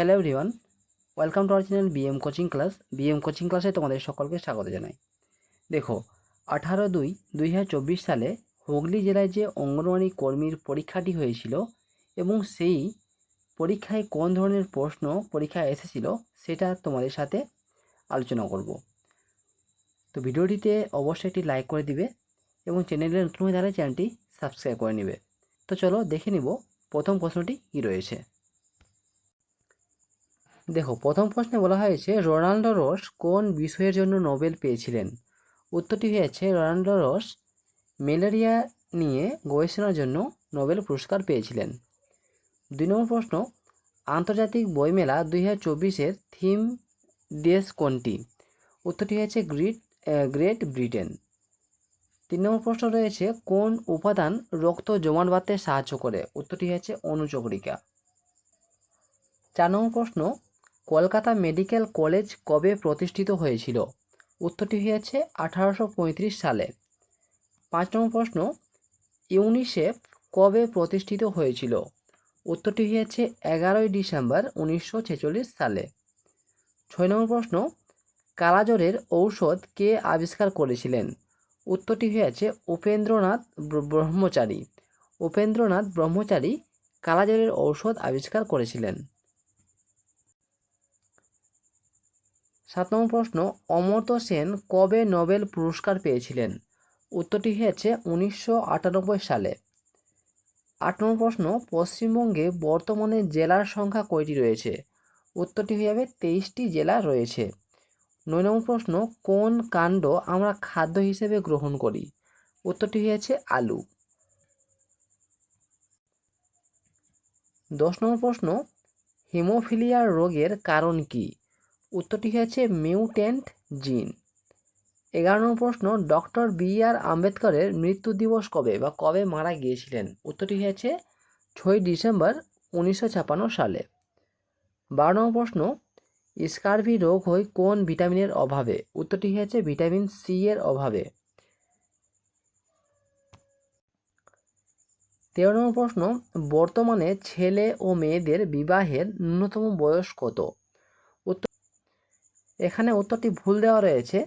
Hello everyone welcome to our channel BM coaching class BM coaching ক্লাসে তোমাদের সকলকে স্বাগত জানাই। দেখো, আঠারো দুই দুই সালে হুগলি জেলায় যে অঙ্গনওয়াড়ি কর্মীর পরীক্ষাটি হয়েছিল এবং সেই পরীক্ষায় কোন ধরনের প্রশ্ন পরীক্ষায় এসেছিল সেটা তোমাদের সাথে আলোচনা করব। তো ভিডিওটিতে অবশ্যই একটি লাইক করে দিবে এবং চ্যানেলে নতুন হয়ে তাহলে চ্যানেলটি সাবস্ক্রাইব করে নেবে। তো চলো দেখে নিব প্রথম প্রশ্নটি কী রয়েছে। দেখো, প্রথম প্রশ্নে বলা হয়েছে রোনাল্ডো রস কোন বিষয়ের জন্য নোবেল পেয়েছিলেন? উত্তরটি হয়েছে রোনাল্ডো রস ম্যালেরিয়া নিয়ে গবেষণার জন্য নোবেল পুরস্কার পেয়েছিলেন। দুই নম্বর প্রশ্ন, আন্তর্জাতিক বইমেলা দুই হাজার চব্বিশের থিম দেশ কোনটি? উত্তরটি হয়েছে গ্রিট গ্রেট ব্রিটেন। তিন নম্বর প্রশ্ন রয়েছে কোন উপাদান রক্ত জমাট বাঁধতে সাহায্য করে? উত্তরটি হয়েছে অনুচক্রিকা। চার নম্বর প্রশ্ন কলকাতা মেডিকেল কলেজ কবে প্রতিষ্ঠিত হয়েছিল? উত্তরটি হয়েছে আঠারোশো পঁয়ত্রিশ সালে। পাঁচ নম্বর প্রশ্ন, ইউনিসেফ কবে প্রতিষ্ঠিত হয়েছিল? উত্তরটি হয়েছে এগারোই ডিসেম্বর উনিশশো ছেচল্লিশ সালে। ছয় নম্বর প্রশ্ন, কালাজ্বরের ঔষধ কে আবিষ্কার করেছিলেন? উত্তরটি হয়েছে উপেন্দ্রনাথ ব্র- ব্রহ্মচারী। উপেন্দ্রনাথ ব্রহ্মচারী কালাজ্বরের ঔষধ আবিষ্কার করেছিলেন। সাত নম্বর প্রশ্ন, অমর্ত্য সেন কবে নোবেল পুরস্কার পেয়েছিলেন? উত্তরটি হয়েছে উনিশশো আটানব্বই সালে। আট নম্বর প্রশ্ন, পশ্চিমবঙ্গে বর্তমানে জেলার সংখ্যা কয়টি রয়েছে? উত্তরটি হয়ে যাবে তেইশটি জেলা রয়েছে। নয় নম্বর প্রশ্ন, কোন কাণ্ড আমরা খাদ্য হিসেবে গ্রহণ করি? উত্তরটি হয়েছে আলু। দশ নম্বর প্রশ্ন, হিমোফিলিয়া রোগের কারণ কি? উত্তরটি হয়েছে মিউটেন্ট জিন। এগারো নম্বর প্রশ্ন, ডক্টর বি আর আম্বেদকরের মৃত্যু দিবস কবে বা কবে মারা গিয়েছিলেন? উত্তরটি হয়েছে ছয় ডিসেম্বর উনিশশো ছাপান্ন সালে। বারো নম্বর প্রশ্ন, স্কারভি রোগ হয় কোন ভিটামিনের অভাবে? উত্তরটি হয়েছে ভিটামিন সি এর অভাবে। তেরো নম্বর প্রশ্ন, বর্তমানে ছেলে ও মেয়েদের বিবাহের ন্যূনতম বয়স কত? এখানে উত্তরটি ভুল দেওয়া রয়েছে।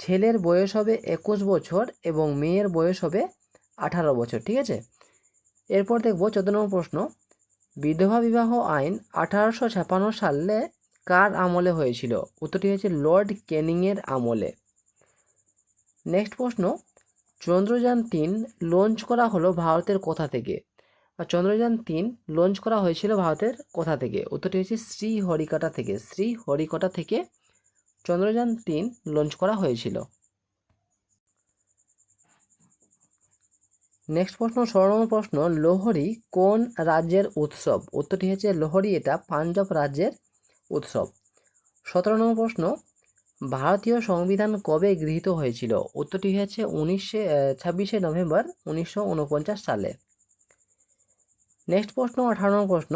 ছেলের বয়স হবে একুশ বছর এবং মেয়ের বয়স হবে আঠারো বছর, ঠিক আছে? এরপর দেখব চোদ্দ নম্বর প্রশ্ন। বিধবা বিবাহ আইন আঠারোশো ছাপান্ন সালে কার আমলে হয়েছিল? উত্তরটি হয়েছে লর্ড ক্যানিংয়ের আমলে। নেক্সট প্রশ্ন। চন্দ্রযান তিন লঞ্চ করা হলো ভারতের কোথা থেকে? আর চন্দ্রযান তিন লঞ্চ করা হয়েছিল ভারতের কোথা থেকে? উত্তরটি হচ্ছে শ্রী হরিকটা থেকে। শ্রী হরিকটা থেকে চন্দ্রযান তিন লঞ্চ করা হয়েছিল। নেক্সট প্রশ্ন নম্বর প্রশ্ন, লোহরি কোন রাজ্যের উৎসব? উত্তরটি হচ্ছে লোহরি, এটা পাঞ্জাব রাজ্যের উৎসব। সতেরো নম্বর প্রশ্ন, ভারতীয় সংবিধান কবে গৃহীত হয়েছিল? উত্তরটি হয়েছে উনিশে ছাব্বিশে নভেম্বর উনিশশো উনপঞ্চাশ সালে। নেক্সট প্রশ্ন, আঠারো নম্বর প্রশ্ন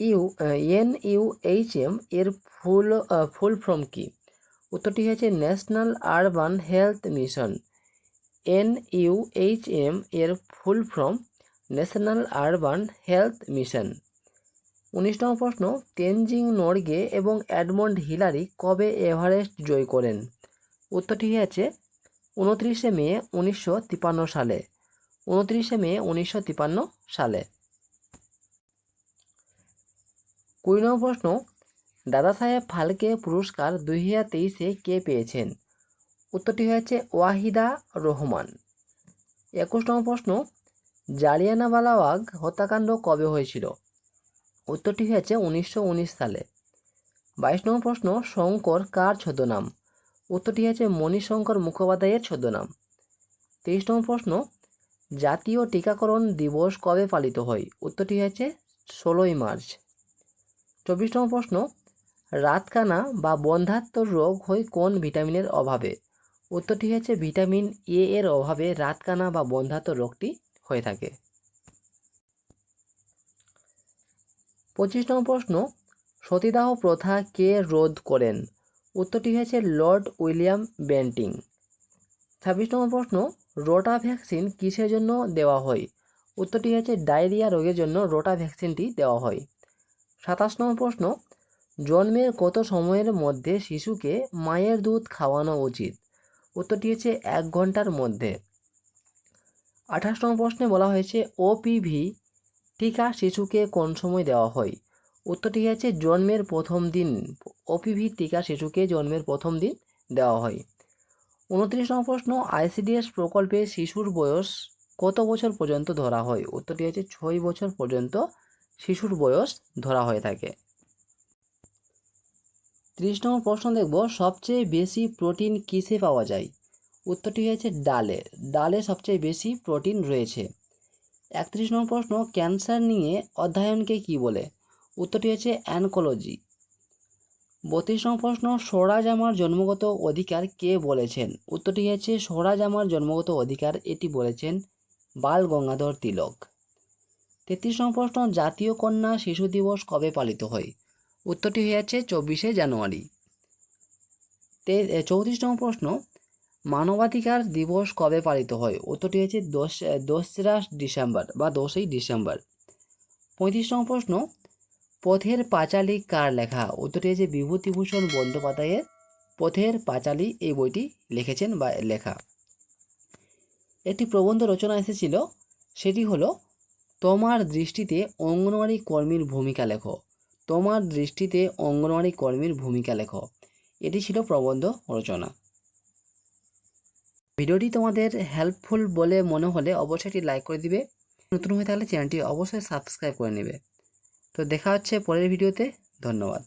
U N, U, H, M এর ফুল ফুল ফর্ম কি? উত্তরটি হয়েছে national urban health mission. N, U, H, M এর full form national urban health mission. উনিশ নম্বর প্রশ্ন, তেনজিং নর্গে এবং অ্যাডমন্ড হিলারি কবে এভারেস্ট জয় করেন? উত্তরটি হয়েছে উনত্রিশে মে উনিশশো সালে। উনত্রিশে মে উনিশশো সালে। কুড়ি নম্বর প্রশ্ন, দাদা সাহেব ফালকে পুরস্কার দুই হাজার তেইশে কে পেয়েছেন? উত্তরটি হয়েছে ওয়াহিদা রহমান। একুশ নম্বর প্রশ্ন জালিয়ানাওয়ালাবাগ হত্যাকাণ্ড কবে হয়েছিল? উত্তরটি হয়েছে উনিশশো উনিশ সালে। বাইশ নম্বর প্রশ্ন, শঙ্কর কার ছদ্মনাম? উত্তরটি হয়েছে মণিশঙ্কর মুখোপাধ্যায়ের ছদ্মনাম। তেইশ নম্বর প্রশ্ন, জাতীয় টিকাকরণ দিবস কবে পালিত হয়? উত্তরটি হয়েছে ষোলোই মার্চ। চব্বিশ নম্বর প্রশ্ন, রাতকানা বা বন্ধ্যাত্ব রোগ হয় কোন ভিটামিনের অভাবে? উত্তরটি হচ্ছে ভিটামিন এ এর অভাবে রাতকানা বা বন্ধ্যাত্ব রোগটি হয়ে থাকে। পঁচিশ নম্বর প্রশ্ন, সতীদাহ প্রথা কে রোধ করেন? উত্তরটি হয়েছে লর্ড উইলিয়াম বেন্টিং। ছাব্বিশ নম্বর প্রশ্ন রোটা ভ্যাকসিন কিসের জন্য দেওয়া হয়? উত্তরটি হচ্ছে ডায়রিয়া রোগের জন্য রোটা ভ্যাকসিনটি দেওয়া হয়। সাতাশ নম্বর প্রশ্ন, জন্মের কত সময়ের মধ্যে শিশুকে মায়ের দুধ খাওয়ানো উচিত? উত্তরটি হচ্ছে এক ঘণ্টার মধ্যে। আঠাশ নম্বর প্রশ্নে বলা হয়েছে ওপিভি টিকা শিশুকে কোন সময় দেওয়া হয়? উত্তরটি হচ্ছে জন্মের প্রথম দিন ওপিভি টিকা শিশুকে জন্মের প্রথম দিন দেওয়া হয়। উনত্রিশ নম্বর প্রশ্ন আইসিডিএস প্রকল্পে শিশুর বয়স কত বছর পর্যন্ত ধরা হয়? উত্তরটি হচ্ছে ছয় বছর পর্যন্ত শিশুর বয়স ধরা হয়ে থাকে। ত্রিশ নম্বর প্রশ্ন দেখব, সবচেয়ে বেশি প্রোটিন কিসে পাওয়া যায়? উত্তরটি হয়েছে ডালে। ডালে সবচেয়ে বেশি প্রোটিন রয়েছে। একত্রিশ নম্বর প্রশ্ন, ক্যান্সার নিয়ে অধ্যয়নকে কি বলে? উত্তরটি হচ্ছে অ্যানকোলজি। বত্রিশ নম্বর প্রশ্ন, স্বরাজ আমার জন্মগত অধিকার কে বলেছেন? উত্তরটি হচ্ছে স্বরাজ আমার জন্মগত অধিকার এটি বলেছেন বাল গঙ্গাধর তিলক। তেত্রিশ নম্বর প্রশ্ন, জাতীয় কন্যা শিশু দিবস কবে পালিত হয়? উত্তরটি হয়ে যাচ্ছে চব্বিশে জানুয়ারি। তে চৌত্রিশ নম্বর প্রশ্ন, মানবাধিকার দিবস কবে পালিত হয়? উত্তরটি হচ্ছে দশ দোসরা ডিসেম্বর বা দশই ডিসেম্বর। পঁয়ত্রিশ নম্বর প্রশ্ন, পথের পাঁচালী কার লেখা? উত্তরটি হচ্ছে বিভূতিভূষণ বন্দ্যোপাধ্যায়ের পথের পাঁচালী এই বইটি লিখেছেন বা, লেখা। একটি প্রবন্ধ রচনা এসেছিল, সেটি হলো তোমার দৃষ্টিতে অঙ্গনওয়াড়ি কর্মীর ভূমিকা লেখো। তোমার দৃষ্টিতে অঙ্গনওয়াড়ি কর্মীর ভূমিকা লেখো। এটি ছিল প্রবন্ধ রচনা। ভিডিওটি তোমাদের হেল্পফুল বলে মনে হলে অবশ্যই এটি লাইক করে দিবে। নতুন হয়ে থাকলে চ্যানেলটি অবশ্যই সাবস্ক্রাইব করে নেবে। তো দেখা হচ্ছে পরের ভিডিওতে। ধন্যবাদ।